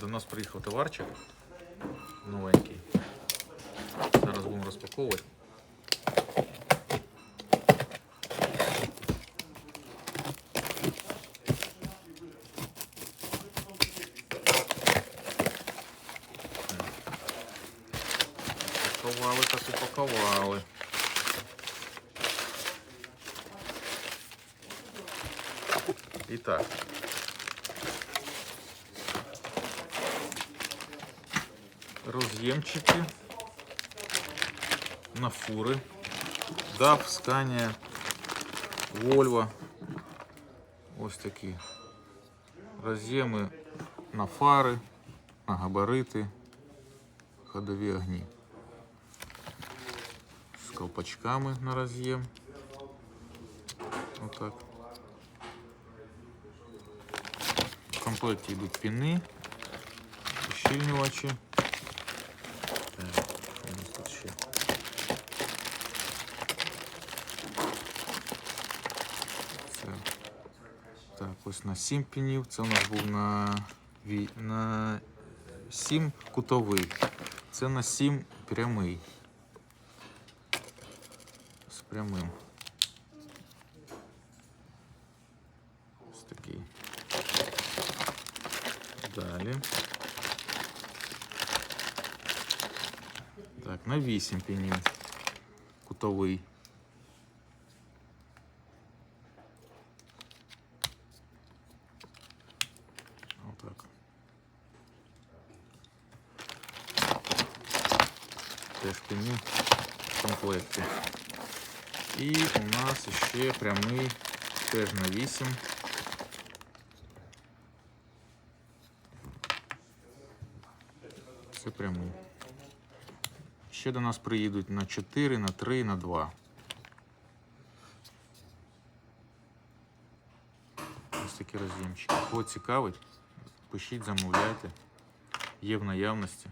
До нас приїхав товарчик новенький. Зараз будемо розпаковувати. Упакували так упакували. І так. Роз'ємчики на фури. DAF, Scania, Volvo. Ось такі. Роз'єми на фари, на габарити, ходові огні. З колпачками на роз'єм. Отак. В комплекті йдуть піни, ущільнювачі. Так, що у нас тут ще? Це. Так, ось на 7 пінів. Це у нас був на, на 7 кутовий. Це на 7 прямий. З прямим. Ось такий. Далі. Так, на 8 пінів. Кутовий. Отак. Теж піни в комплекті. І у нас ще прямий теж на 8. Це прямий. Ще до нас приїдуть на 4, на 3, на 2. Ось такі роз'ємчики. Кого цікавить, пишіть, замовляйте. Є в наявності.